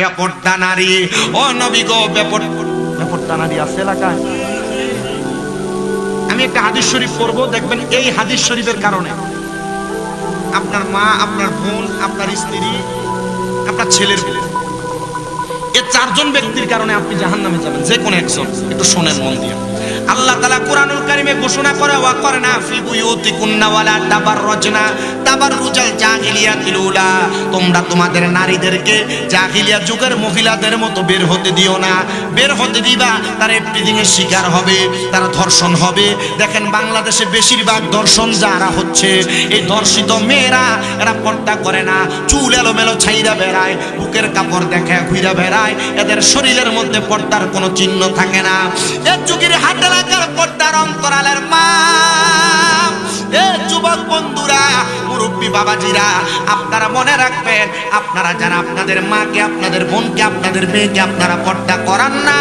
ব্যাপারটা নারী ও নবী গো, ব্যাপার ব্যাপারটা নারী আছে এলাকায়? আমি একটা হাদিস শরীফ পড়ব, দেখবেন এই হাদিস শরীফের কারণে। আপনার মা, আপনার বোন, আপনার স্ত্রী, আপনার ছেলের ছেলে এ চারজন ব্যক্তির কারণে আপনি জাহান নামে যাবেন, যে কোনো একজন, একটু শোনেন মন দিয়ে। আল্লাহ তালা কোরআনুল কারিমে ঘোষণা করে, ওয়া করনা ফি বুয়ুতিকুন্না ওয়ালা তাবাররাজনা। তাবাররুজাল জাহিলিয়াতিল উলা। তোমরা তোমাদের নারীদেরকে জাহিলিয়া যুগের মহিলাদের মতো বের হতে দিও না। বের হতে দিবা, তারা এর শিকার হবে, তারা ধর্ষণ হবে। দেখেন বাংলাদেশে বেশিরভাগ ধর্ষণ যারা হচ্ছে, এই ধর্ষিত মেয়েরা, এরা পর্দা করে না। চুল এলোমেলো ছাইরা বেড়ায়, বুকের কাপড় দেখে ঘুরা বেড়ায়। এদের শরীরের মধ্যে পর্দার কোনো চিহ্ন থাকে না। এ যুগের হাট এলাকার পর্দার অন্তরালের মা। এ যুবক বন্ধুরা মুরব্বী বাবাজিরা, আপনারা মনে রাখবেন, আপনারা যারা আপনাদের মাকে, আপনাদের বোনকে, আপনাদের মেয়েকে আপনারা পর্দা করান না,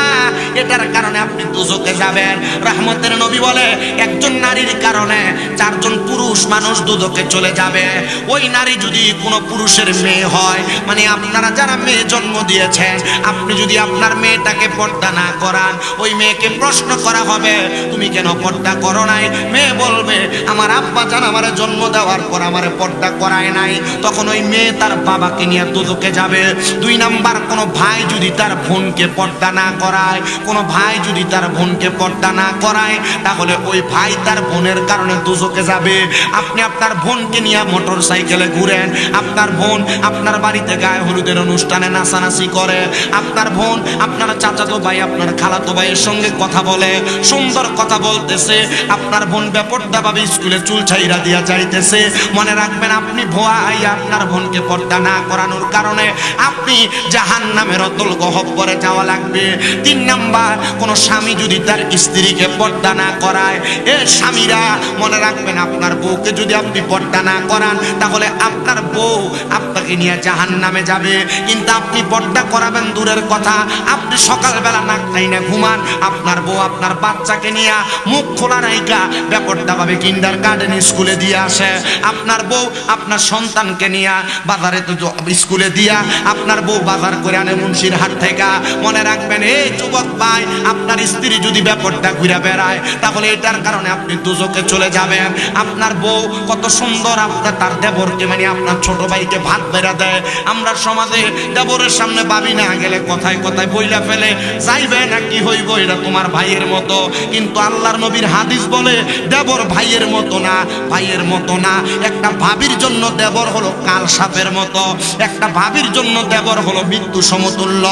এটার কারণে আপনি দুজকে যাবেন। রহমতের নবী বলে, একজন নারীর কারণে চারজন পুরুষ মানুষ দুদকে চলে যাবে। ওই নারী যদি কোনো পুরুষের মেয়ে হয় মানে আপনারা যারা মেয়ে জন্ম দিয়েছেন, আপনি যদি আপনার মেয়েটাকে পর্দা না করান, ওই মেয়েকে প্রশ্ন করা হবে, তুমি কেন পর্দা করো নাই? মেয়ে বলবে, আমার আব্বা জান আমার জন্ম দেওয়ার পর আমার পর্দা করায় নাই। তখন ওই মেয়ে তার বাবাকে নিয়ে দুদকে যাবে। দুই নাম্বার, কোনো ভাই যদি তার বোনকে পর্দা না করায়, কোনো ভাই যদি তার বোনকে পর্দা না করায়, তাহলে ওই ভাই তার বোনের কারণে দুজকে যাবে। আপনি আপনার বোনকে নিয়ে মোটর সাইকেলে ঘুরেন। আপনার বোন আপনার বাড়িতে গায়ে হলুদের অনুষ্ঠানে নাচানাচি করে। আপনার বোন, আপনার চাচাতো ভাই, আপনার খালাতো ভাইয়ের সঙ্গে কথা বলে, সুন্দর কথা বলতেছে। আপনার বোন বেপর্দা ভাবে স্কুলে চুল ছাইরা দিয়া যাইতেছে। মনে রাখবেন, আপনি ভোয়াই আপনার বোনকে পর্দা না করানোর কারণে। আপনি জাহান নামের অতল গহব্বরে যাওয়া লাগবে। তিন নাম্বার, কোন স্বামী যদি তার স্ত্রীকে পর্দা না করায়, এ স্বামীরা মনে রাখবেন আপনার বউকে যদি আপনি পর্দা না করান, তাহলে আপনার বউ আপনাকে নিয়ে জাহান নামে যাবে। কিন্তু আপনি পর্দা করাবেন দূরের কথা, আপনি সকালবেলা নাক না ঘুমান, আপনার বউ আপনার বাচ্চাকে নিয়ে মুখ খোলা রাইকা ব্যাপারটা ভাবে কিন্ডার গার্ডেন স্কুলে দিয়ে আসে। আপনার বউ আপনার সন্তানকে নিয়ে বাজারে তো স্কুলে দিয়া আপনার বউ বাজার করে আনে মুন্সির হাট থেকে। মনে রাখবেন, এই যুবক ভাই, আপনার স্ত্রী যদি ব্যাপারটা ঘুরে বেড়ায়, তাহলে এটার কারণে আপনি দুজকে চলে যাবেন। আপনার বউ কত সুন্দর, আপনার তার দেবরকে মানে আপনার ছোট ভাইকে ভাত বেড়া দেয়। আমরা সমাজে দেবরের সামনে ভাবি না, গেলে কথায় কথায় বইলা ফেলে, যাইবে না কি হইব, এটা তোমার ভাইয়ের মতো। কিন্তু আল্লাহর নবীর হাদিস বলে, দেবর ভাইয়ের মতো না, ভাইয়ের মতো না। একটা ভাবির জন্য দেবর হলো কাল সাপের মতো। একটা ভাবির জন্য দেবর হলো মৃত্যু সমতুল্য।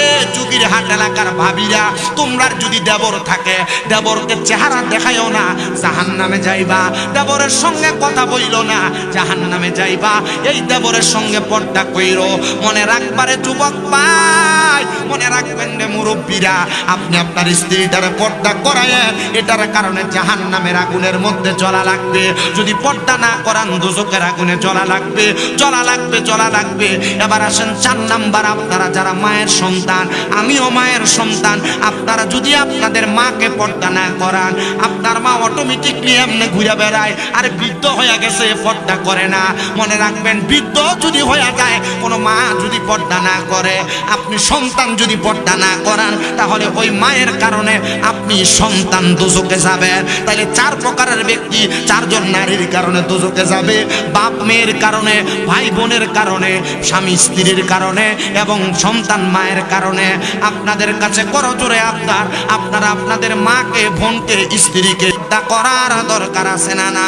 এ যুগির হাট এলাকার ভাবিরা তোমরা যদি দেবর থাকে, দেবরকে চেহারা দেখাইও না জাহান নামে যাইবা। দেবরের সঙ্গে কথা বইল না জাহান নামে যাইবা। এই দেবরের সঙ্গে পর্দা কইরো। মনে রাখবারে যুবক ভাই, মনে রাখবেন রে মুরব্বীরা, আপনি আপনার স্ত্রীটারে পর্দা করায়েন এটার কারণে জাহান নামের আগুনের মধ্যে জ্বলা লাগবে। যদি পর্দা না করান দুজকের আগুনে জ্বলা লাগবে জ্বলা লাগবে জ্বলা লাগবে। এবার আসেন চার নাম্বার আপনারা যারা মায়ের সন্তান, আমিও মায়ের সন্তান, আপনারা যদি আপনাদের মাকে পর্দা না করান, আপনার মা অটোমেটিকলি এমনি ঘুরে বেড়ায়, আর বৃদ্ধ হয়ে গেছে পর্দা করে না। মনে রাখবেন, বৃদ্ধ যদি হয়ে যায়, কোনো মা যদি পর্দা না করে, আপনি সন্তান যদি পর্দা না করান, তাহলে ওই মায়ের কারণে আপনি সন্তান দুজকে যাবেন তাহলে চার প্রকারের ব্যক্তি, চারজন নারীর কারণে দুজকে যাবে। বাপ মেয়ের কারণে, ভাই বোনের কারণে, স্বামী স্ত্রীর কারণে এবং সন্তান মায়ের কারণে। আপনাদের কাছে করজোরে আপনার আপনারা আপনাদের মাকে, বোনকে, স্ত্রীকে তা করার দরকার আছে না না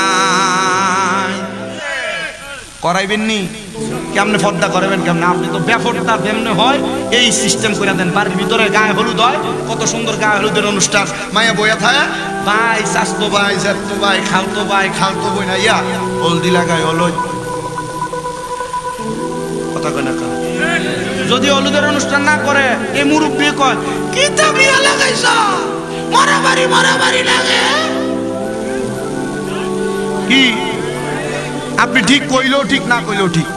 নাই করাইবেননি? কেমনে ফর্দা করাবেন কেমনে? আপনি তো ব্যাপারটা কেমনে হয়, এই সিস্টেম করে দেন। বাড়ির ভিতরে গায়ে হলুদ হয়, কত সুন্দর গায়ে হলুদের অনুষ্ঠান। মায়া বইয়া থাকে ভাই চাস্তো ভাই চাস্তো ভাই, খালতো ভাই, খালতো বই না, ইয়া, হলদি লাগাই হলুদ। কথা কয় না যদি হলুদের অনুষ্ঠান না করে, এই মুরব্বী কয়, কি তাবিয়া লাগাইছ? মারামারি মারামারি লাগে? কি? আপনি ঠিক কইলেও ঠিক, না কইলেও ঠিক।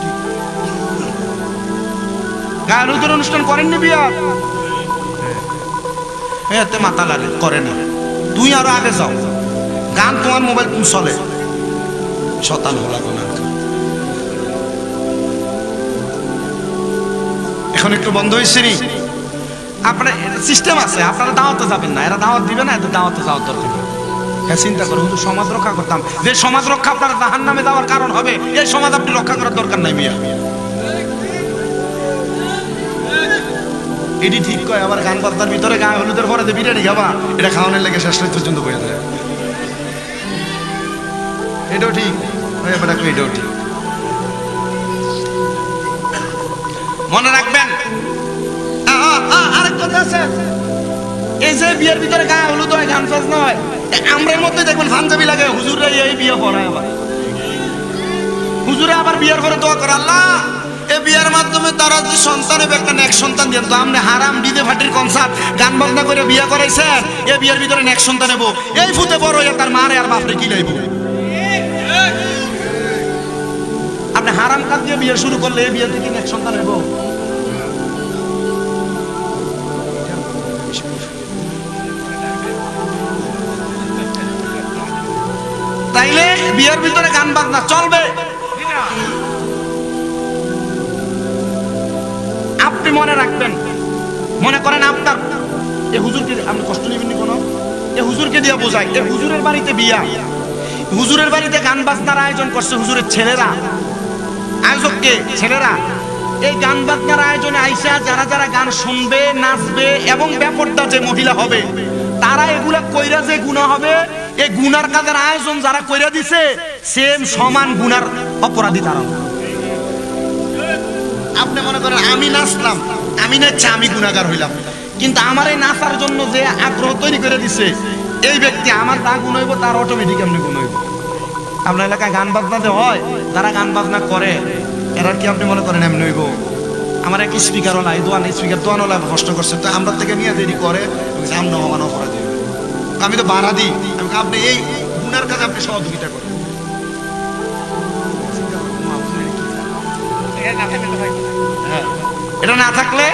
গায়রুদের অনুষ্ঠান করেননি বিয়া? এতে মাথা লাগে, করে না। তুই আরও আগে যাও। গান তোমার মোবাইল তুমি চলে? শতান হলা এখন একটু বন্ধ হয়েছে নি? আপনার সিস্টেম আছে, আপনারা দাওয়াতে যাবেন না। এরা দাওয়াত দিবে না, এদের দাওয়াতে যাওয়ার দরকার। হ্যাঁ চিন্তা করে হুজুর সমাজ রক্ষা করতাম। যে সমাজ রক্ষা আপনার জাহান নামে যাওয়ার কারণ হবে এই সমাজ আপনি রক্ষা করার দরকার নাই মিয়া। এটি ঠিক কয় আবার গান বাজনার ভিতরে গায়ে হলুদের পরে যে বিরিয়ানি খাবা এটা খাওয়ানোর লেগে শেষ পর্যন্ত বয়ে যায় এটাও ঠিক এটাও ঠিক। মনে রাখবেন? আ, আ, আ, আরেক কথা আছে। এই যে বিয়ের ভিতরে গায়ে হলুদ হয় গান ফাজ নয় আমরার মধ্যে দেখবেন পাঞ্জাবি লাগে হুজুরে এই বিয়ে পড়ায় আবার। হুজুরে আবার বিয়ের পরে দোয়া করে, আল্লাহ এই বিয়ের মাধ্যমে তারা যে সন্তান হবে, একটা নেক সন্তান দেন। তো আপনি হারাম ডিজে ফাটির কনসার্ট গান বাজনা করে বিয়ে করাইছেন এই বিয়ের ভিতরে নেক সন্তান নেব এই ফুতে বড় হয়ে তার মারে আর বাপরে কি লাইব? আপনি হারাম কাজ দিয়ে বিয়ে শুরু করলে এই বিয়ে থেকে নেক সন্তান নেব তাইলে বিয়ের ভিতরে গান বাজনা চলবে। আপনি মনে রাখবেন, মনে করেন আপনার এ হুজুরকে আপনি কষ্ট নেবেন নি কোনো? এ হুজুরকে দিয়ে বোঝাই, এ হুজুরের বাড়িতে বিয়া। হুজুরের বাড়িতে গান বাজনার আয়োজন করছে হুজুরের ছেলেরা। আয়োজককে, ছেলেরা, এই গান বাজনার আয়োজনে আইসা যারা যারা গান শুনবে, নাচবে এবং ব্যাপারটা যে মহিলা হবে, তারা এগুলা কইরা যে গুণা হবে এই গুনার কাজের আয়োজন যারা কইরা দিছে সেম সমান গুনার অপরাধী তারা আপনি মনে করেন, আমি নাচলাম আমি নাচছি, আমি গুণাগার হইলাম। কিন্তু আমার এই নাচার জন্য যে আগ্রহ তৈরি করে দিছে, এই ব্যক্তি আমার তা গুণ হইব, তার অটোমেটিক এমনি গুণ হইব। আপনার এলাকায় গান বাজনাতে হয় তারা গান বাজনা করে এরা কি আপনি মনে করেন এমনি হইব? আমার এক স্পিকার ওলা এই দোয়ান স্পিকার দোয়ান ওলা কষ্ট করছে, তো আমরা থেকে নিয়ে দেরি করে হওয়ানো অপরাধী। আমি তো বাড়া দিই। আমি আপনি এই গুনার কাজে আপনি সহযোগিতা করেন। এটা না থাকলে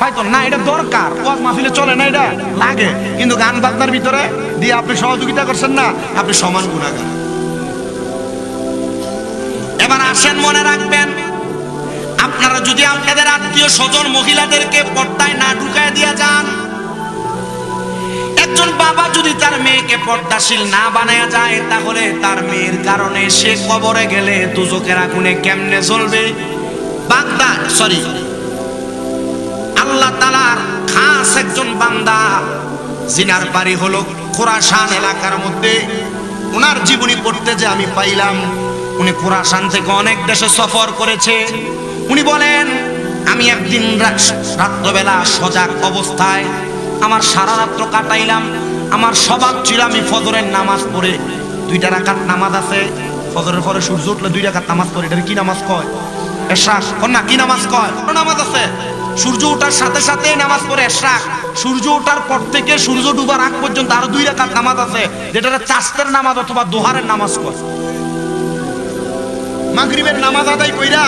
হয়তো না, এটা দরকার। ওয়াজ মাহফিলে চলে না এটা? লাগে। কিন্তু গান বাজনার ভিতরে দিয়ে আপনি সহযোগিতা করছেন না, আপনি সমান গুণাগার এবার আসেন, মনে রাখবেন, আপনারা যদি আপনাদের আত্মীয় স্বজন মহিলাদেরকে পর্দায় না ঢুকায় দিয়ে যান একজন বাবা যদি তার মেয়েকে পর্দাশীল না বানায় যায়, তাহলে তার মেয়ের কারণে সে কবরে গেলে দুজকের আগুনে কেমনে চলবে বাগদাদ সরি আল্লাহ তালার খাস একজন বান্দা, জিনার বাড়ি হলো খোরাসান এলাকার মধ্যে। ওনার জীবনী পড়তে যে আমি পাইলাম, উনি খোরাসান থেকে অনেক দেশে সফর করেছে। উনি বলেন, আমি একদিন রাত্রবেলা সজাগ অবস্থায় আমার সারা রাত্র কাটাইলাম, আমার স্বভাব ছিল আমি ফজরের নামাজ পড়ে। দুইটা রাকাত নামাজ আছে, ফজরের পরে সূর্য উঠলে দুই রাকাত নামাজ পড়ে। এটা কি নামাজ কয়? এশরাক না, কি নামাজ কয়? নামাজ আছে। সূর্য ওঠার সাথে সাথে নামাজ পড়ে এশরাক। সূর্য ওঠার পর থেকে সূর্য ডুবার আগ পর্যন্ত আরও দুই রাকাত নামাজ আছে যেটা চাস্তের নামাজ অথবা দোহারের নামাজ কয়। মাগরিবের নামাজ আদায় কইরা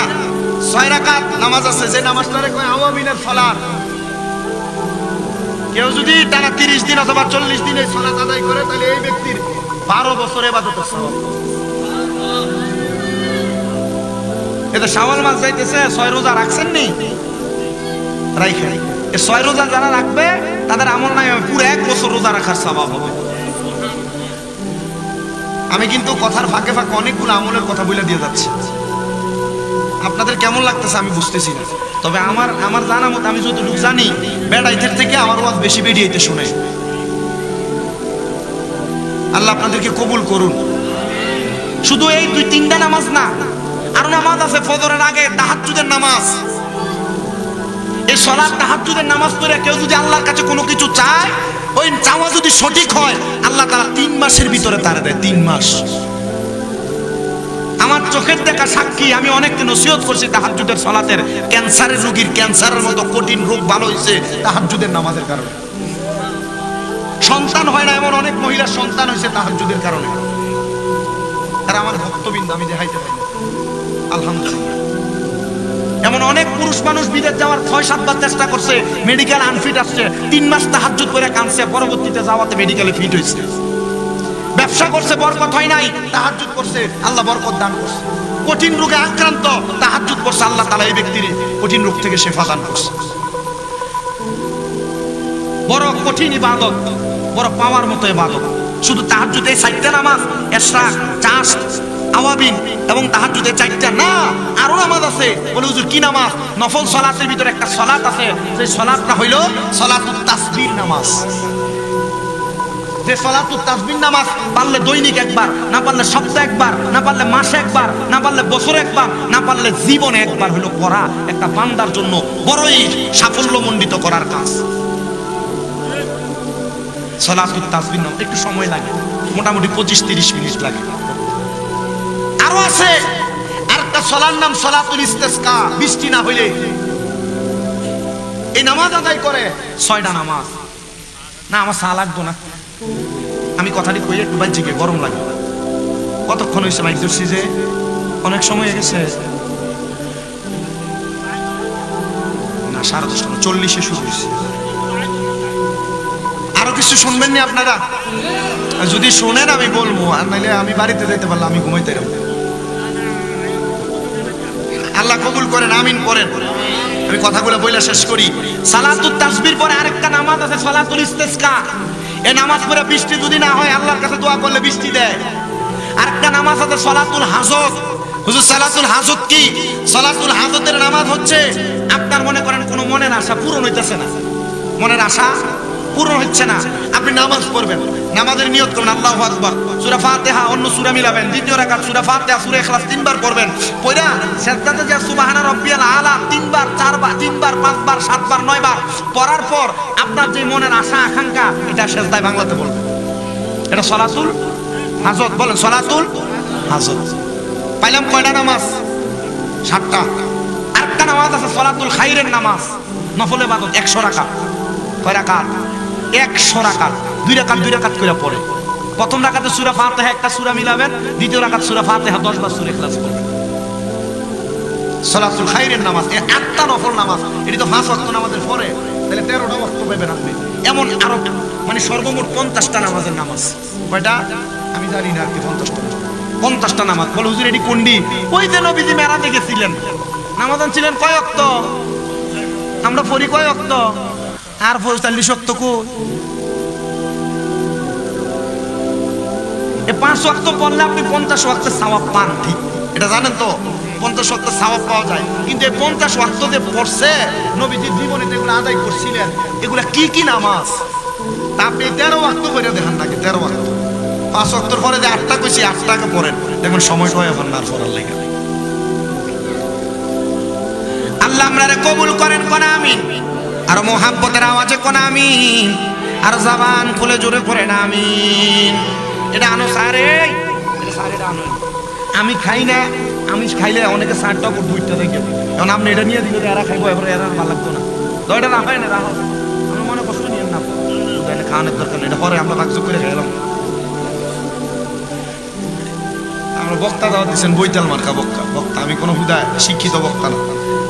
ছয় রাকাত নামাজ আছে। যে নামাজটারে কয়, আওয়ামিনের ফলার কেউ যদি টানা তিরিশ দিন অথবা চল্লিশ দিনে সলাত আদায় করে, তাহলে এই ব্যক্তির বারো বছর এবাদতের সওয়াব। এটা শাওয়াল মাস যাইতেছে, ছয় রোজা রাখছেন নি? রাইখেন। এই ছয় রোজা যারা রাখবে, তাদের আমল নাই পুরো এক বছর রোজা রাখার স্বভাব হবে। আমি কিন্তু কথার ফাঁকে ফাঁকে অনেকগুলো আমলের কথা বলে দিয়ে যাচ্ছি। আপনাদের কেমন লাগতেছে আমি বুঝতেছি না। তবে আমার আমার জানা মতো আমি যতটুকু জানি বেড়াইতের থেকে আমার ওয়াজ বেশি বেরিয়েতে শুনে। আল্লাহ আপনাদেরকে কবুল করুন। শুধু এই দুই তিনটা নামাজ না, আরও নামাজ আছে ফজরের আগে তাহাজ্জুদের নামাজ। এই সলাৎ তাহাজ্জুদের নামাজ পড়ে কেউ যদি আল্লাহর কাছে কোনো কিছু চায়, ওই চাওয়া যদি সঠিক হয়, আল্লাহ তারা তিন মাসের ভিতরে তারা দেয়, তিন মাস। চোখের দেখা সাক্ষী, আমি অনেককে নসিহত করছি তাহাজ্জুদের সলাতের। ক্যান্সারের রোগীর ক্যান্সারের মতো কঠিন রোগ ভালো হয়েছে তাহাজ্জুদের নামাজের কারণে। সন্তান হয় না এমন অনেক মহিলার সন্তান হয়েছে তাহাজ্জুদের কারণে। তারা আমার ভক্তবিন্দু, আমি দেখাইতে পারি আলহামদুলিল্লাহ। এমন অনেক পুরুষ মানুষ বিদেশ যাওয়ার ছয় সাতবার চেষ্টা করছে মেডিকেল আনফিট আসছে, তিন মাস তাহাজ্জুদ করে কাঁদছে, পরবর্তীতে যাওয়াতে মেডিকেলে ফিট হয়েছে। ব্যবসা করছে, বরকত হয় নাই, তাহাজ্জুদ করছে, আল্লাহ বরকত দান করছে। কঠিন রোগে আক্রান্ত, তাহাজ্জুদ করছে, আল্লাহ তালা এই ব্যক্তির কঠিন রোগ থেকে শেফা দান করছে। বড় কঠিন ইবাদত, বড় পাওয়ার মতো ইবাদত। শুধু তাহাজ্জুদে চারটা নামাজ, এশরাক, চাষ, আওয়াবিন এবং তাহাজ্জুদে চারটা না, আরও নামাজ আছে। বলে, হুজুর, কি নামাজ? নফল সলাতের ভিতরে একটা সালাত আছে। সেই সালাতটা হইল সালাতুত তাসবির নামাজ। যে সলাতুত তাসবির নামাজ পারলে দৈনিক একবার, না পারলে সপ্তাহে একবার, না পারলে মাসে একবার, না পারলে বছরে একবার, না পারলে জীবনে একবার হলো করা একটা বান্দার জন্য বড়ই সাফল্যমণ্ডিত করার কাজ। সলাতুত তাসবির নাম একটু সময় লাগে, মোটামুটি পঁচিশ তিরিশ মিনিট লাগে। আরও আছে আর একটা সলার নাম সলাতুল ইস্তেসকা, বৃষ্টি না হইলে। এই নামাজ আদায় করে, ছয়টা নামাজ। না, আমার চা লাগতো না। আমি কথাটি কই একটু গিয়ে গরম লাগে কতক্ষণ হয়েছে মাইক ধরছি যে? অনেক সময় গেছে। না, সাড়ে দশটা চল্লিশে শুরু হয়েছে আরও কিছু শুনবেন না আপনারা? যদি শোনেন আমি বলব, আর নাইলে আমি বাড়িতে যেতে পারলাম আমি ঘুমাইতে গেলাম আল্লাহ কবুল করেন, আমিন করেন। আমি কথাগুলো বইলা শেষ করি। সালাতুত তাসবির পরে আরেকটা নামাজ আছে, সালাতুল ইস্তেসকা। এই নামাজ পড়ে বৃষ্টি যদি না হয়, আল্লাহর কাছে দোয়া করলে বৃষ্টি দেয়। আর একটা নামাজ আছে সলাতুল হাজত। হুজুর, সালাতুল হাজত কি? সলাতুল হাজতের নামাজ হচ্ছে, আপনার মনে করেন কোনো মনের আশা পূরণ হইতেছে না। মনের আশা পূরণ হচ্ছে না। আপনি নামাজ পড়বেন। নামাজের নিয়ত করবেন আল্লাহু আকবার। সূরা ফাতিহা, অন্য সুরা মিলাবেন। দ্বিতীয় রাকাত, সূরা ফাতিহা, সূরা ইখলাস তিনবার পড়বেন। পয়রা সেজদাতে যে সুবহানা রাব্বিয়াল আলা, তিনবার, চারবার, তিনবার, পাঁচবার, সাতবার, নয়বার পড়ার পর আপনার যে মনের আশা, আকাঙ্ক্ষা, এটা সেজদায় বাংলাতে বলবেন। এটা সলাতুল হাজত, বলেন সলাতুল হাজত। পাইলাম কয়টা নামাজ? সাতটা। আরেকটা নামাজ আছে সলাতুল খাইরের নামাজ, নফলে ইবাদত, একশো রাকাত। কয় রাকাত? একশো রাকাত। দুই রাকাত দুই রাকাত করে পড়ে। প্রথম রাকাতে সূরা ফাতিহা, একটা সুরা মিলাবেন, দ্বিতীয় রাকাত সুরা ফাতিহা 10 বার সূরা ইখলাস পড়বেন সলাতুল খাইরের নামাজ আটটা নফল নামাজ, এটি তো পাঁচ ওয়াক্ত নামাজের পরে, তাহলে তেরোটা ওয়াক্ত পাবেন আপনি। এমন আরও মানে সর্বমোট পঞ্চাশটা নামাজের নামাজ। কয়টা? আমি জানি না আর কি পঞ্চাশটা। পঞ্চাশটা নামাজ। বলে, হুজুর, এটি কোনডি ওই যে নবীজি মেরাজে গেছিলেন। নামাজ ছিলেন কয় ওয়াক্ত? আমরা পড়ি কয় ওয়াক্ত? আর পঁয়তাল্লিশ ওয়াক্ত কো এ পাঁচ ওয়াক্ত পড়লে আপনি পঞ্চাশ ওয়াক্তের সাওয়াব পান, ঠিক। এটা জানেন তো? পঞ্চাশ ওয়াক্তের সাওয়াব পাওয়া যায়। কিন্তু এই পঞ্চাশ ওয়াক্ত যে পড়ছে, নবীজির জীবনে যেগুলো আদায় করছিলেন। এগুলা কি কি নামাজ? তা আপনি তেরো ওয়াক্ত করে দেখান নাকি, তেরো ওয়াক্ত? পাঁচ ওয়াক্তর পরে যে আটটা কইছি আটটাকে পড়েন। দেখবেন সময় কয় এখন না পড়ার লেগে। আল্লাহ আমরারে কবুল করেন, কোন আমিন? আর মোহাব্বতের আওয়াজে কোন আর জবান খুলে জোরে পড়েন, আমিন। এটা আনো সারে। এটা সারে আনো। আমি খাই না, আমি খাইলে অনেকে সারটা উপর দুইটা দেখে এখন আপনি এটা নিয়ে দিলে এরা খাইবো, এবার এরা ভালো লাগতো না। তো এটা রাখাই না রাখো আমি মনে কষ্ট নিয়ে না। তাহলে খাওয়ানোর দরকার এটা পরে আমরা বাকযোগ করে খাইলাম। আমরা বক্তা দেওয়া দিচ্ছেন বৈতাল মার্কা বক্তা। বক্তা, আমি কোনো হুদা শিক্ষিত বক্তা না।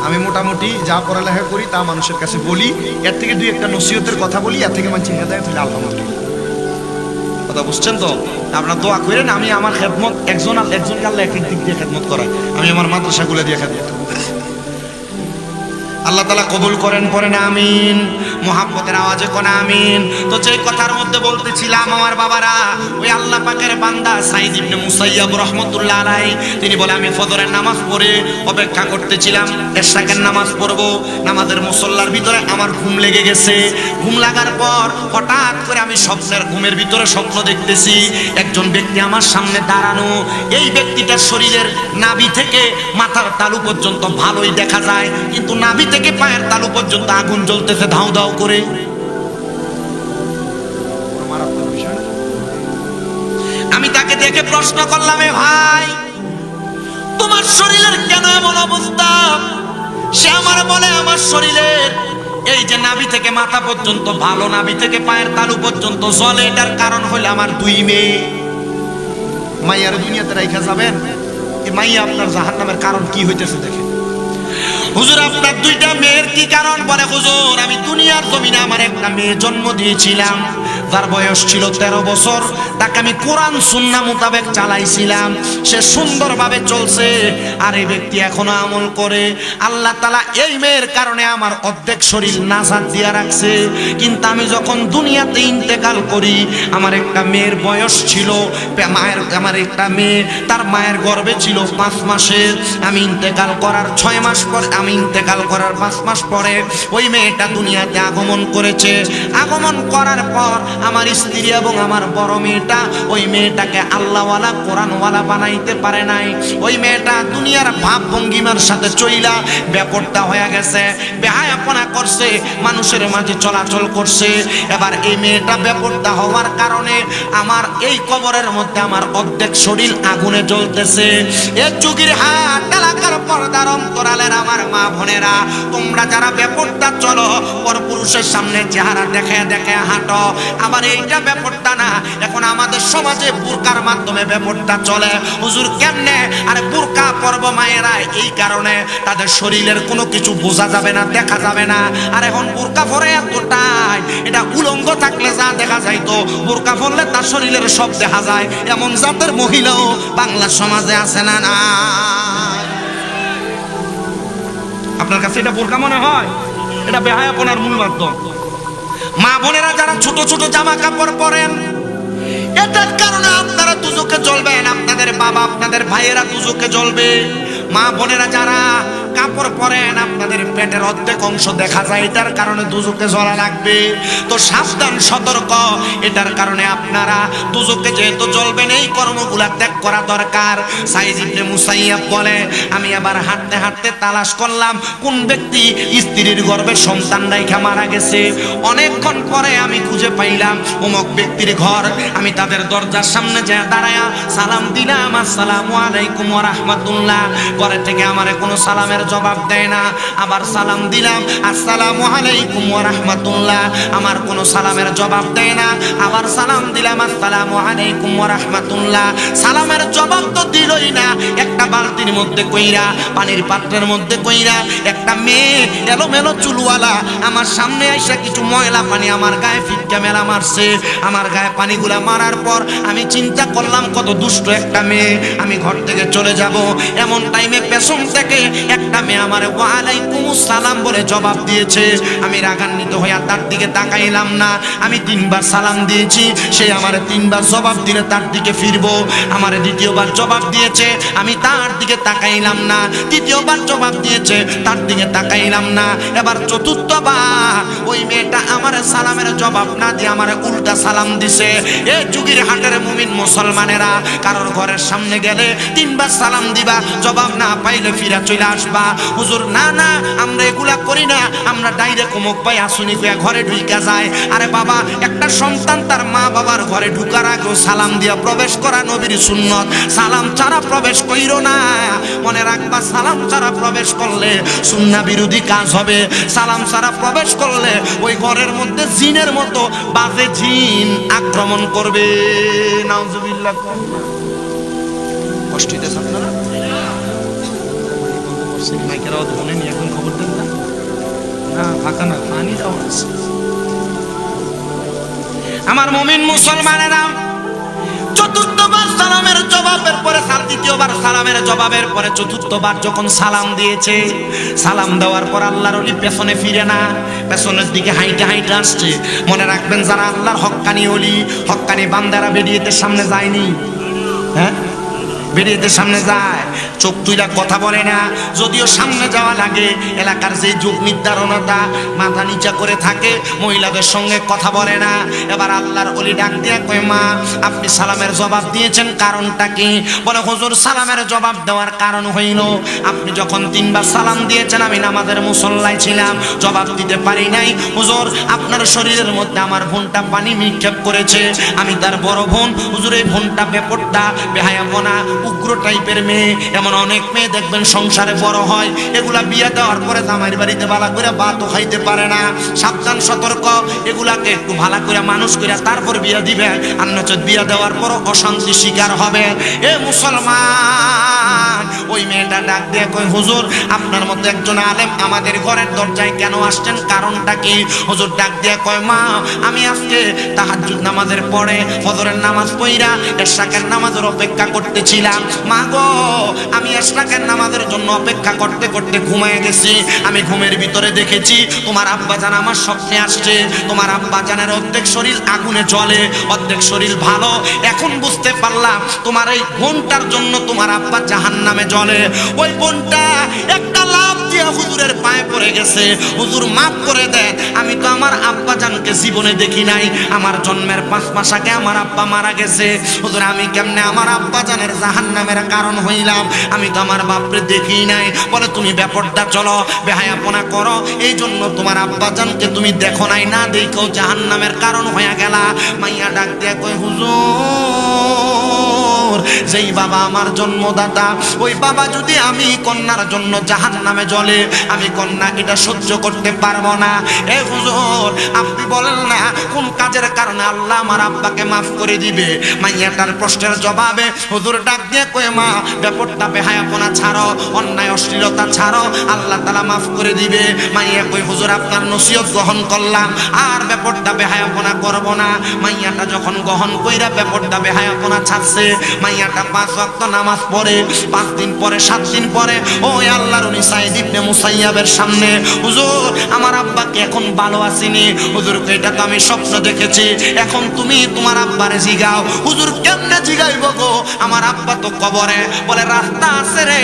আমি মোটামুটি যা পড়ালেখা করি তা মানুষের কাছে বলি। এর থেকে দুই একটা নসিহতের কথা বলি, এর থেকে মানুষ হেদায় ফেলে আলহামদুলিল্লাহ। কথা বুঝছেন তো? আপনার দোয়া করেন, আমি আমার খেদমত, একজন আর একজন আল্লাহ এক দিক দিয়ে খেদমত করাই আমি আমার মাদ্রাসাগুলো দিয়ে খেদমত। আল্লাহ তালা কবুল করেন করেন আমিন। মোহাম্মতের আওয়াজে কোন আমিন। তো যে কথার মধ্যে বলতেছিলাম আমার বাবারা, ওই আল্লাহ পাকের বান্দা সাইদ ইবনে মুসাইয়াব রহমতুল্লাহ আলাই তিনি বলে, আমি ফজরের নামাজ পড়ে অপেক্ষা করতেছিলাম, এরশাকের নামাজ পড়ব, নামাজের মুসল্লার ভিতরে আমার ঘুম লেগে গেছে। ঘুম লাগার পর হঠাৎ করে আমি স্বপ্নের ঘুমের ভিতরে স্বপ্ন দেখতেছি, একজন ব্যক্তি আমার সামনে দাঁড়ানো, এই ব্যক্তিটার শরীরের নাভি থেকে মাথার তালু পর্যন্ত ভালোই দেখা যায়, কিন্তু নাভি থেকে পায়ের তালু পর্যন্ত আগুন জ্বলতেছে ধাউ ধাউ করে। আমি তাকে দেখে প্রশ্ন করলাম এ ভাই তোমার শরীরের কেন এমন অবস্থা? সে আমার বলে আমার শরীরের এই যে নাভি থেকে মাথা পর্যন্ত ভালো নাভি থেকে পায়ের তালু পর্যন্ত জলে এটার কারণ হলো আমার দুই মেয়ে। মাইয়ার দুনিয়াতে রাইখা যাবেন? এই মাইয়া আপনার জাহান নামের কারণ কি হইতেছে দেখে হুজুর, আপনার দুইটা মেয়ের কি কারণ? বলে, হুজুর, আমি দুনিয়ার জমিনে আমার একটা মেয়ে জন্ম দিয়েছিলাম। তার বয়স ছিল তেরো বছর। তাকে আমি কোরআন, সুন্না মোতাবেক চালাইছিলাম। সে সুন্দরভাবে চলছে। আর এই ব্যক্তি এখনও আমল করে। আল্লাহ তালা এই মেয়ের কারণে আমার অর্ধেক শরীর নাসাদ দিয়া রাখছে। কিন্তু আমি যখন দুনিয়াতে ইন্তেকাল করি, আমার একটা মেয়ের বয়স ছিল মায়ের, আমার একটা মেয়ে, তার মায়ের গর্ভে ছিল পাঁচ মাসের। আমি ইন্তেকাল করার ছয় মাস পরে আমি ইন্তেকাল করার পাঁচ মাস পরে ওই মেয়েটা দুনিয়াতে আগমন করেছে। আগমন করার পর আমার স্ত্রী এবং আমার বড় মেয়েটা ওই মেয়েটাকে আল্লাহওয়ালা, কোরআনওয়ালা বানাইতে পারে নাই। ওই মেয়েটা দুনিয়ার ভাব ভঙ্গিমার সাথে চইলা ব্যাপারটা হয়ে গেছে, বেহায়াপনা করছে, মানুষের মাঝে চলাচল করছে। এবার এই মেয়েটা ব্যাপারটা হওয়ার কারণে আমার এই কবরের মধ্যে আমার অর্ধেক শরীর আগুনে জ্বলতেছে। এ যুগের হাট, এলাকার পর্দার অন্তরালের আমার মা বোনেরা, তোমরা যারা ব্যাপারটা চলো, পরপুরুষের সামনে চেহারা দেখে দেখে হাঁটো। আবার এইটা ব্যাপারটা না, এখন আমাদের সমাজে বুরকার মাধ্যমে ব্যাপারটা চলে। হুজুর কেমনে? আরে বুরকা পর্ব মায়েরা, এই কারণে তাদের শরীরের কোনো কিছু বোঝা যাবে না, দেখা যাবে না। আর এখন বুরকা পরে এতটাই, এটা উলঙ্গ থাকলে যা দেখা যায় তো, বুরকা পরলে তার শরীরের সব দেখা যায়। এমন জাতের মহিলাও বাংলা সমাজে আছে না না? আপনার কাছে এটা বোরকা মনে হয়? এটা বেহায়াপনার মূল মাধ্যম। মা বোনেরা যারা ছোট ছোট জামা কাপড় পরেন এটার কারণে আপনারা দুজকে জ্বলবেন, আপনাদের বাবা, আপনাদের ভাইয়েরা দুজকে জ্বলবে। মা বোনেরা যারা কাপড় পরেন আপনাদের পেটের অর্ধেক অংশ দেখা যায়, এটার কারণে দুজকে জ্বলা লাগবে। তো সাবধান, সতর্ক, এটার কারণে আপনারা দুজকে যেহেতু জ্বলবেন এই কর্মগুলা ত্যাগ করা দরকার। সাইজ ইবনে মুসাইয়াব বলে, আমি আবার হাঁটতে হাঁটতে তালাশ করলাম, কোন ব্যক্তি স্ত্রীর গর্ভে সন্তান রাইখা মারা গেছে? অনেকক্ষণ পরে আমি খুঁজে পাইলাম, অমুক ব্যক্তির ঘর, আমি তাদের দরজার সামনে যা দাঁড়ায়া, সালাম দিলাম, আসসালামু আলাইকুম রাহমাতুল্লাহ পরে থেকে আমার কোনো সালামের জবাব দেয় না। আবার সালাম দিলাম। আসসালামু আলাইকুম রাহমাতুল্লাহ। আমার কোনো সালামের জবাব দেয় না। আবার সালাম দিলাম, আসসালামু আলাইকুম রাহমাতুল্লাহ। সালামের জবাব তো দিলই না। একটা বালতির মধ্যে কইরা, পানির পাত্রের মধ্যে কইরা, একটা মেয়ে এলোমেলো চুলওয়ালা আমার সামনে এসে কিছু ময়লা পানি আমার গায়ে ফিটকা মেলা মারছে। আমার গায়ে পানিগুলা মারার পর আমি চিন্তা করলাম, কত দুষ্ট একটা মেয়ে। আমি ঘর থেকে চলে যাব। এমন টাইমে পেছন থেকে একটা মেয়ে আমার ওয়ালাইকুম সালাম বলে জবাব দিয়েছে। আমি রাগান্বিত হইয়া তার দিকে তাকাইলাম না। আমি তিনবার সালাম দিয়েছি। সে আমার তিনবার জবাব দিলে তার দিকে ফিরবো। আমার দ্বিতীয়বার জবাব দিয়েছে। আমি তার দিকে তাকাইলাম না। তৃতীয়বার জবাব দিয়েছে। তার দিকে তাকাইলাম না। এবার চতুর্থবার ওই মেয়েটা আমার সালামের জবাব না দিয়ে আমার উল্টা সালাম দিছে। এ যুগের হাটের মুমিন মুসলমানেরা, কারোর ঘরের সামনে গেলে তিনবার সালাম দিবা। জবাব না পাইলে ফিরা চলে আসবা। হুজুর, না না, আমরা এগুলা করি না। আমরা ডাইরেক্ট অমুক পাই আসুনি কইয়া ঘরে ঢুইকা যায়। আরে বাবা, একটা সন্তান তার মা বাবার ঘরে ঢুকার আগেও সালাম দিয়া প্রবেশ করা নবীর সুন্নত। সালাম ছাড়া প্রবেশ কইরো না। মনে রাখবা, সালাম ছাড়া প্রবেশ করলে সুন্না বিরোধী কাজ হবে। সালাম ছাড়া প্রবেশ করলে ওই ঘরের মধ্যে জিনের মতো বাজে জিন আক্রমণ করবে। নাউজুবিল্লাহ। কষ্ট আপনারা? মাইকের আওয়াজ শোনেনি এখন খবর দেন না। না, ফাঁকা না। পানি দেওয়া আছে। আমার মমিন মুসলমানেরা চতুর্থবার সালামের জবাবের পরে সাল দ্বিতীয়বার সালামের জবাবের পরে, চতুর্থবার যখন সালাম দিয়েছে, সালাম দেওয়ার পর আল্লাহর অলি পেছনে ফিরে না। পেছনের দিকে হাইটে হাইটে আসছে। মনে রাখবেন, যারা আল্লাহর হক্কানি অলি হক্কানি বান্দারা বেরিয়েতে সামনে যায়নি। হ্যাঁ? বেরিয়েতে সামনে যায়। চোখ তুইলা কথা বলে না। যদিও সামনে যাওয়া লাগে, এলাকার যে যুগ নির্ধারণতা, মাথা নিচা করে থাকে, মহিলাদের সঙ্গে কথা বলে না। এবার আল্লাহর অলি ডাক দিয়া কয়, মা, আপনি সালামের জবাব দিয়েছেন, কারণটা কি? বলে, হুজুর, সালামের জবাব দেওয়ার কারণ হইল, আপনি যখন তিনবার সালাম দিয়েছেন, আমি নামাজের মুসল্লায় ছিলাম, জবাব দিতে পারি নাই। হুজুর, আপনার শরীরের মধ্যে আমার বোনটা পানি নিক্ষেপ করেছে, আমি তার বড় বোন হুজুর, এই বোনটা বেপরটা বেহায়াপনা, উগ্র টাইপের মেয়ে অনেক মেয়ে দেখবেন সংসারে বড় হয়, এগুলা বিয়ে দেওয়ার পরে জামাইয়ের বাড়িতে ভালো করে ভাতও খাইতে পারে না। সাবধান, সতর্ক, এগুলাকে একটু ভালো করে মানুষ করে তারপর বিয়ে দিবে। আর নচেত বিয়ে দেওয়ার পর অশান্তি শিকার হবে। এ মুসলমান! ওই মেয়েটা ডাক দিয়ে কই হুজুর, আপনার মতো একজন আলেম আমাদের ঘরের দরজায় কেন আসছেন? কারণটা কি? হুজুর ডাক দিয়ে কয়, মা, আমি আজকে তাহাজ্জুদ নামাজের পরে ফজরের নামাজ পইরা এশরাকের নামাজের অপেক্ষা করতেছিলাম। মা গো, আমি এশরাকের নামাজের জন্য অপেক্ষা করতে করতে ঘুমায় গেছি। আমি ঘুমের ভিতরে দেখেছি, তোমার আব্বা জান আমার স্বপ্নে আসছে। তোমার আব্বা জানের অর্ধেক শরীর আগুনে জ্বলে, অর্ধেক শরীর ভালো। এখন বুঝতে পারলাম, তোমার এই বোনটার জন্য তোমার আব্বা জাহান নামে জ্বলে ওই বোনটা একটা লাভ দিয়ে হুজুরের পায়ে পড়ে গেছে। হুজুর মাফ করে দেন, আমি তো আমার আব্বা জানকে জীবনে দেখি নাই। আমার জন্মের পাঁচ মাস আগে আমার আব্বা মারা গেছে। হুজুর, আমি কেমনে আমার আব্বা জানের জাহান নামের কারণ হইলাম? আমি তো আমার বাপরে দেখি নাই। বলে, তুমি ব্যাপারটা চলো, বেহায়াপনা করো। এই জন্য তোমার আব্বা জানকে তুমি দেখো নাই, না দেখো জাহান নামের কারণ হইয়া গেলা। মাইয়া ডাক দিয়া কই হুজুর যেই বাবা আমার জন্মদাতা, ওই বাবা যদি আমি কন্যার জন্য জাহান নামে জলে আমি কন্যা এটা সহ্য করতে পারব না। এ হুজুর, আপনি বলেন না, কোন কাজের কারণে আল্লাহ আমার আব্বাকে মাফ করে দিবে? মাইয়াটার প্রশ্নের জবাবে হুজুর ডাক দিয়ে কয়ে, মা, ব্যাপারটা বেহায়াপনা ছাড়ো, অন্যায়, অশ্লীলতা ছাড়ো, আল্লাহ তালা মাফ করে দিবে। মাইয়া কই হুজুর, আপনার নসিহত গ্রহণ করলাম, আর ব্যাপারটা বেহায়াপনা করব না। মাইয়াটা যখন গ্রহণ কইরা ব্যাপারটা বেহায়াপনা ছাড়ছে, মাইয়াটা পাঁচ ওয়াক্ত নামাজ পাঁচ দিন পরে, সাত দিন পরে, ওই আল্লাহর উনি সাইদ ইবনে মুসাইয়াবের সামনে, হুজুর, আমার আব্বাকে এখন ভালো আসেনি এটা তো আমি স্বপ্ন দেখেছি। এখন তুমি তোমার আব্বারে জিগাও। হুজুর, কেমনে জিগাইব গো? আমার আব্বা তো কবরে। বলে, রাস্তা আছে রে।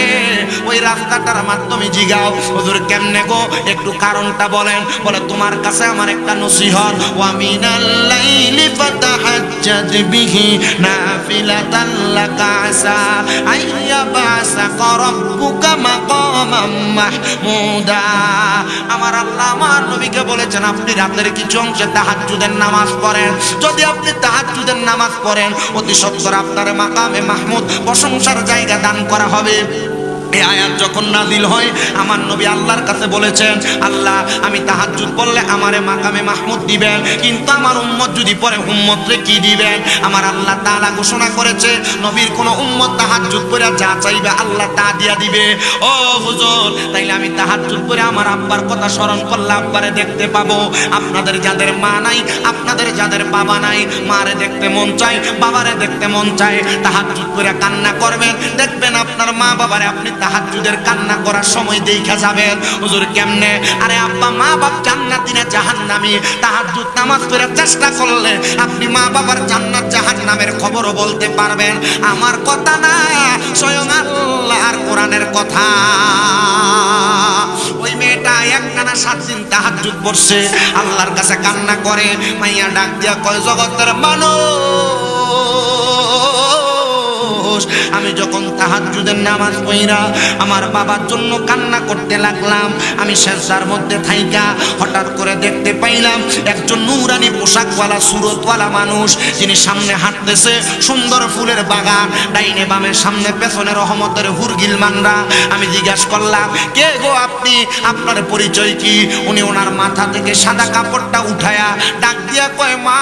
ওই রাস্তাটার মাধ্যমে জিগাও। হুজুর, কেমনে গো? একটু কারণটা বলেন। বলে, তোমার কাছে আমার একটা নসিহত। ওয়া মিনাল লাইলি ফাতাহাজ্জাদ বিহি নাফিলাতান আসা আইয়া বাসা রাব্বুকা মাকামাম মাহমুদা। আমার আল্লাহ আমার নবীকে বলেছেন, আপনি রাতের কিছু অংশে তাহাজ্জুদের নামাজ পড়েন। যদি আপনি তাহাজ্জুদের নামাজ পড়েন, অতি সত্তর আপনার মাকামে মাহমুদ প্রশংসার জায়গা দান করা হবে। এই আয়াত যখন নাজিল হয়, আমার নবী আল্লাহর কাছে বলেছেন, আল্লাহ, আমি তাহাজ্জুদ পড়লে আমারে মাকামে মাহমুদ দিবেন, কিন্তু আমার উম্মত যদি পরে উম্মত রে কি দিবেন? আমার আল্লাহ তাআলা ঘোষণা করেছে, নবীর কোন উম্মত তাহাজ্জুদ পড়ে যা চাইবে আল্লাহ তা দিয়া দিবে। ও হুজুর, তাইলে আমি তাহাজ্জুদ পড়ে আমার আব্বার কথা স্মরণ করলে আব্বারে দেখতে পাবো। আপনাদের যাদের মা নাই, আপনাদের যাদের বাবা নাই, মারে দেখতে মন চাই বাবারে দেখতে মন চায়, তাহাজ্জুদ পড়ে কান্না করবেন। দেখবেন আপনার মা বাবারে আপনি তাহাজ্জুদের কান্না করার সময় দেখা যাবেন হুজুর কেমনে? আরে আব্বা, মা বাপ জান্নাতি না জাহান্নামী। তাহাজ্জুদ, নামাজ পড়ে চেষ্টা করলে আপনি মা বাবার জান্নাত জাহান্নামের খবরও বলতে পারবেন। আমার কথা না স্বয়ং আল্লাহর কোরআনের কথা। ওই মেয়েটা একটানা সাত দিন তাহাজ্জুদ পড়ছে, আল্লাহর কাছে কান্না করে, মাইয়া ডাক দিয়া কয়, জগতের মানুষ। আমি যখন তাহাজ্জুদের নামাজ পড়া আমার বাবার জন্য কান্না করতে লাগলাম, আমি শেষদার মধ্যে থাইকা হঠাৎ করে দেখতে পাইলাম একজন নুরানি পোশাকওয়ালা, সুরতওয়ালা মানুষ, যিনি সামনে হাঁটতেছে, সুন্দর ফুলের বাগান, ডাইনে বামে সামনে পেছনে রহমতের হুরগিল মানরা আমি জিজ্ঞাসা করলাম, কে গো আপনি? আপনার পরিচয় কি? উনি ওনার মাথা থেকে সাদা কাপড়টা উঠায়া ডাক দিয়া কয়, মা,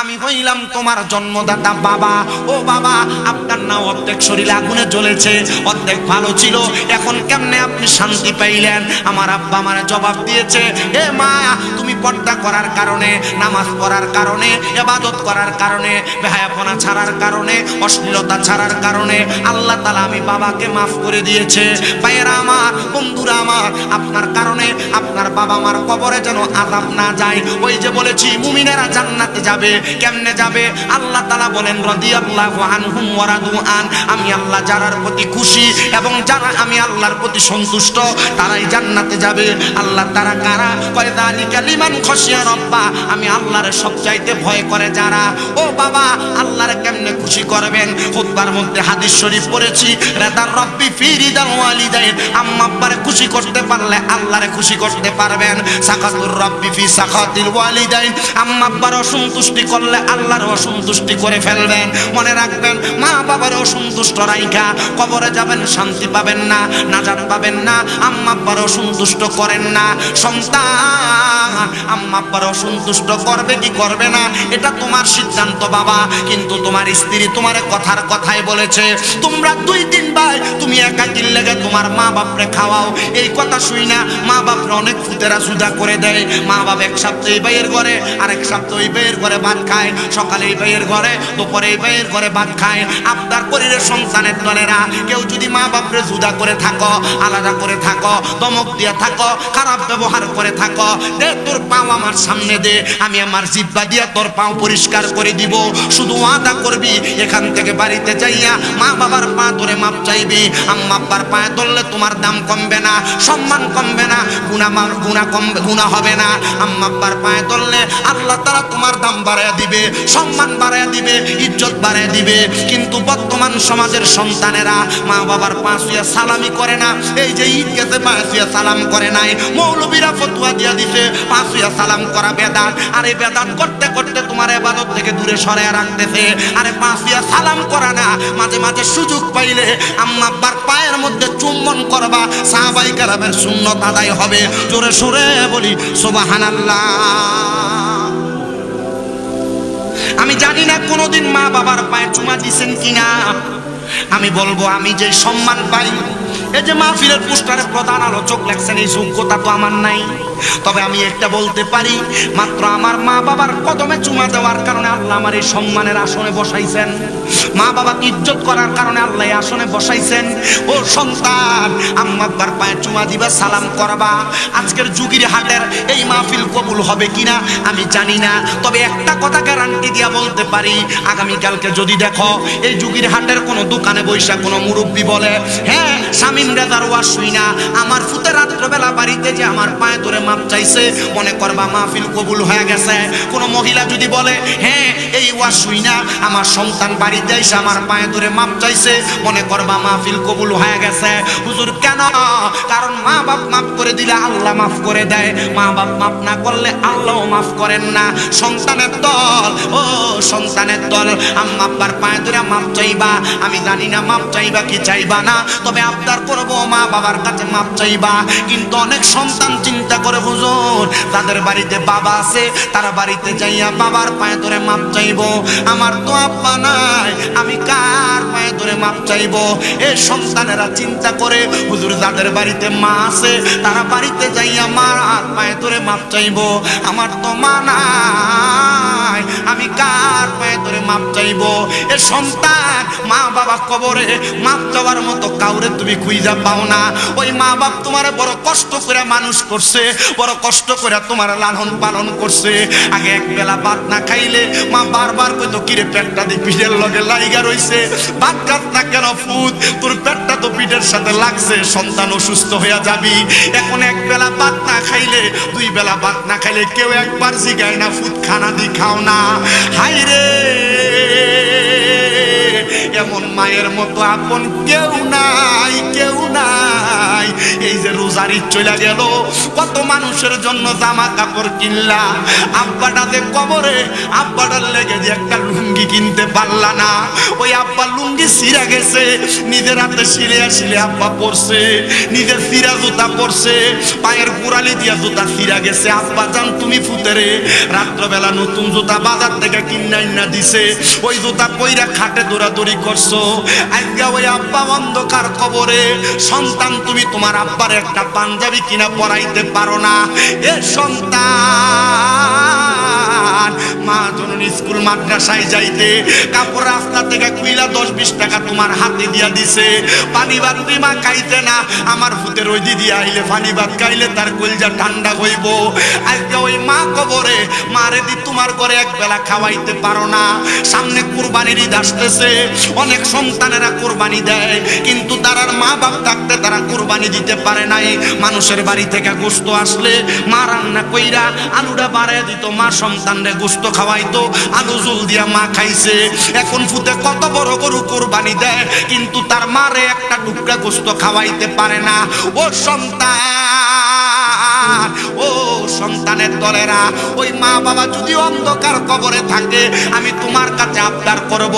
আমি হইলাম তোমার জন্মদাতা বাবা। ও বাবা আপনার না অর্ধেক শরীর আগুনে জ্বলেছে, অর্ধেক ভালো ছিল। এখন কেমনে আপনি শান্তি পাইলেন? আমার আব্বা আমার জবাব দিয়েছে, এ মা, তুমি পর্দা করার কারণে, নামাজ পড়ার কারণে এবাদত করার কারণে, বেহায়াপনা ছাড়ার কারণে, অশ্লীলতা ছাড়ার কারণে, আল্লাহ তালা আমি বাবাকে মাফ করে দিয়েছে। ভাইয়েরা আমার, বন্ধুরা আমার, আপনার কারণে আপনার বাবা মার কবরে যেন আজাব না যায়। ওই যে বলেছি, মুমিনেরা জান্নাতে যাবে। কেমনে যাবে? আল্লাহ তালা বলেন, রাদিয়াল্লাহু আনহুম। ওয়া আন আমি আল্লাহ যারার প্রতি খুশি এবং যারা আমি আল্লাহর প্রতি সন্তুষ্ট, তারাই জান্নাতে যাবে। আল্লাহ তারা কারা? কয় দালিকা লিমান খসিয়া রব্বা, আমি আল্লাহর সবচাইতে ভয় করে যারা। ও বাবা, আল্লাহর কেমনে খুশি করবেন? খুতবার মধ্যে হাদিস শরীফ পড়েছি, রাদার রব্বি ফি রিদাল ওয়ালিদাইন, আম্মা আব্বারে খুশি করতে পারলে আল্লাহরে খুশি করতে পারবেন। সাকাতুর রব্বি ফি সাকাতিল ওয়ালিদাইন, আম্মা আব্বার অসন্তুষ্টি করলে আল্লাহর অসন্তুষ্টি করে ফেলবেন। মনে রাখবেন মা বাবার অসন্তুষ্ট রাইখা। কবরে যাবেন, শান্তি পাবেন না নাজাত পাবেন না, আম্মা আব্বার অসন্তুষ্ট করেন না। সন্তান, আম্মা আব্বার অসন্তুষ্ট করবে কি করবে না, এটা তোমার সিদ্ধান্ত বাবা। কিন্তু তোমার স্ত্রী তোমার কথার কথাই বলেছে, তোমরা দুই দিন ভাই, তুমি একা লেগে তোমার মা বাপরে খাওয়াও? এই কথা শুই না, মা বাপরে অনেক ফুতেরা সুদা করে দেয়। মা বাপ এক সপ্তাহ এই ভাইয়ের ঘরে আর এক সপ্তাহ ওই ভাইয়ের ঘরে ভাত খায়। সকালে এই ভাইয়ের ঘরে, দুপুরে এই ভাইয়ের ঘরে ভাত খায়। আপনার পরিবারের সন্তানের দলেরা। কেউ যদি মা বাপরে জুদা করে থাকো, আলাদা করে থাকো, দমক দিয়ে থাকো, খারাপ ব্যবহার করে থাকো, দে তোর পাও আমার সামনে দে, আমি আমার জিব্বা দিয়ে তোর পাও পরিষ্কার করে দিব। শুধু আদা করবি, এখান থেকে বাড়িতে যাইয়া মা বাবার পা ধরে মাপ চাইবি। আম্মা আব্বার পায়ে ধরলে তোমার দাম কমবে না, সম্মান কমবে না গুণা মার গুণা কমবে গুণা হবে না। আম্মা আব্বার পায়ে ধরলে আল্লাহ তারা তোমার দাম বাড়াইয়া দিবে, সম্মান বাড়াইয়া দিবে, ইজ্জত বাড়াইয়া দিবে। কিন্তু বর্তমান সমাজের সন্তানেরা মা বাবার পা শুয়ে সালামি করে না। এই যে ঈদ গেছে পা শুয়ে সালাম করে নাই। মৌলবীরা ফতুয়া দিয়া দিছে পা শুয়ে সালাম করা বেদাত। আর বেদাত করতে করতে তোমার এবাদত থেকে দূরে সরে রাখতেছে। আরে পা শুয়ে সালাম করা না, মাঝে মাঝে সুযোগ পাইলে আম্মা আব্বার পায়ের মধ্যে চুম্বন করবা, সাহাবাই কালামের সুন্নত আদায় হবে। জোরে সুরে বলি, সুবহানাল্লাহ। আমি জানি না কোনোদিন মা বাবার পায়ে চুমা দিছেন কিনা। আমি বলব, আমি যে সম্মান পাই, এই যে মাহফিলের পোস্টারে প্রধান আলোচক লেখছেন, এই যোগ্যতা তো আমার নাই। তবে আমি একটা বলতে পারি, মাত্র আমার মা বাবার কদমে চুমা দেওয়ার কারণে আল্লাহ আমার এই সম্মানের আসনে বসাইছেন। মা বাবাকে ইজ্জত করার কারণে আল্লাহ আসনে বসাইছেন। ও সন্তান, আম্মা আব্বার পায়ে চুমা দিবা, সালাম করবা। আজকের যুগির হাটের এই মাহফিল কবুল হবে কিনা আমি জানি না, তবে একটা কথা গ্যারান্টি দিয়া বলতে পারি, আগামীকালকে যদি দেখো, এই যুগির হাটের কোনো দোকানে বৈশা কোনো মুরব্বী বলে হ্যাঁ স্বামীন রেজার ওয়াশ শুই না, আমার ফুতে রাত্রবেলা বাড়িতে যে আমার পায়ে ধরে মাপ চাইছে, মনে করবা মাহফিল কবুল হয়ে গেছে। কোনো মহিলা যদি বলে হ্যাঁ এই ওয়াশ শুই না, আমার সন্তান বাড়িতে এসে আমার পায়ে ধরে মাপ চাইছে, মনে করবা মাহফিল কবুল হয়ে গেছে। হুজুর, কেন? কারণ মা বাপ মাফ করে দিলে আল্লাহ মাফ করে দেয়। মা বাপ মাফ না করলে আল্লাহ মাফ করেন না। সন্তানের দল, ও সন্তানের দল আম্মা আব্বার পায়ে ধরে মাপ চাইবা। আমি জানি না মাপ চাইবা কি চাইবা না, তবে আবদার করব মা বাবার কাছে মাপ চাইবা। কিন্তু অনেক সন্তান চিন্তা করে হুজুর। তাদের বাড়িতে বাবা আছে, তারা বাড়িতে যাইয়া বাবার পায়ে ধরে মাপ চাইব। আমার তো আব্বা নাই, আমি কার পায়ে ধরে মাপ চাইব? এ সন্তানেরা চিন্তা করে, হুজুর যাদের বাড়িতে মা আছে, তারা বাড়িতে যাইয়া মার হাত পায়ে ধরে মাপ চাইব। আমার তো মা নাই, আমি কার পায়ে ধরে মাপ চাইব? এ সন্তান, মা বাবা কবরে মাপ চাওয়ার মতো কাউরে তুমি খুঁজা পাও না। ওই মা বাপ তোমার বড় কষ্ট করে মানুষ করছে বড় কষ্ট করে তোমার লালন পালন করছে। আগে এক বেলা ভাত না খাইলে মা বারবার কইতো, কিরে পেটটা দি পিঠের লগে লাইগা রইছে। ভাত খাত না কেন ফুদ? তোর পেটটা তো পিঠের সাথে লাগছে, সন্তান অসুস্থ হইয়া যাবি। এখন এক বেলা ভাত না খাইলে, দুই বেলা ভাত না খাইলে কেউ একবার জিগায় না, ফুদ, খানা দি খাও না। হাই রে! এমন মায়ের মতো আপন কেউ নাই কেউ নাই। এই যে রোজারি চলে গেল, কত মানুষের জন্য জামা কাপড় কিনলা আব্বাটা যে কবরে, আব্বাটার লেগে যে একটা লুঙ্গি কিনতে পারলা না। ওই আব্বা লুঙ্গি ছিঁড়া গেছে, নিজের হাতে সিরিয়া সিলে আব্বা পরছে, নিজের সিরা জুতা পরছে, পায়ের গোড়ালি দিয়া জুতা ছিঁড়া গেছে। আব্বা, জান তুমি ফুতেরে রাত্রবেলা নতুন জুতা বাজার থেকে কিনাই না দিছে। ওই জুতা পইরা খাটে দৌড়াদৌড়ি করছ। আজকে ওই আব্বা অন্ধকার কবরে, সন্তান তুমি তোমার আব্বার একটা পাঞ্জাবি কিনা পরাইতে পারো না। এ সন্তান! মা জননী স্কুল মাদ্রাসায় যাইতে, কাপড় রাস্তা থেকে কুইলা দশ বিশ টাকা তোমার হাতে দিয়া দিছে। পানি ভাত মা খাইতে না, আমার ভূতের ওই দিদি আইলে পানি ভাত খাইলে তার কলজা ঠান্ডা হইব। আজকে ওই মা কবরে, মারে দি তোমার ঘরে এক বেলা খাওয়াইতে পারো না। সামনে কুরবানির ঈদ আসতেছে, অনেক সন্তানেরা কুরবানি দেয়, কিন্তু তারার মা বাপ থাকতে তারা কুরবানি দিতে পারে নাই। মানুষের বাড়ি থেকে গোস্ত আসলে মা রান্না কইরা আলুটা বাড়ায় দিত মা সন্তানরে গোস্ত খাওয়াইতো আলু জুল দিয়া মা খাইছে। এখন ফুতে কত বড় গরু কোরবানি দেয়, কিন্তু তার মারে একটা টুকরা গোস্ত খাওয়াইতে পারে না। ও সন্তান, ও সন্তানের দলেরা, ওই মা বাবা যদি অন্ধকার কবরে থাকে, আমি তোমার কাছে আবদার করব।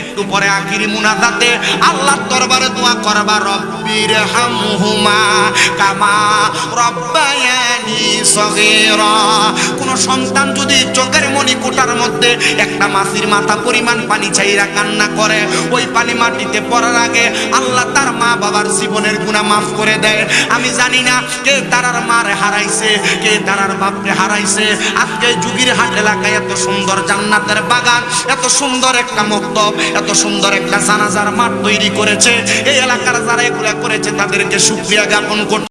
একটু পরে আখিরি মুনাজাতে আল্লাহর দরবারে দোয়া করবা, রব্বির হামহুমা কামা রব্বায়ানি সগীরা। কোন সন্তান যদি চোখের মনি কোটার মধ্যে একটা মাছির মাথা পরিমাণ পানি চাইরা কান্না করে, ওই পানি মাটিতে পড়ার আগে আল্লাহ তার মা বাবার জীবনের গুণা মাফ করে দেয়। আমি জানি না কে তারার মারে হারাইছে, কে তারার বাপকে হারাইছে। আজকে যুগির হাট এলাকায় এত সুন্দর জান্নাতের বাগান, এত সুন্দর একটা মক্তব, এত সুন্দর একটা জানাজার মাঠ তৈরি করেছে। এই এলাকার যারা এগুলা করেছে, তাদেরকে সুক্রিয়া জ্ঞাপন করতে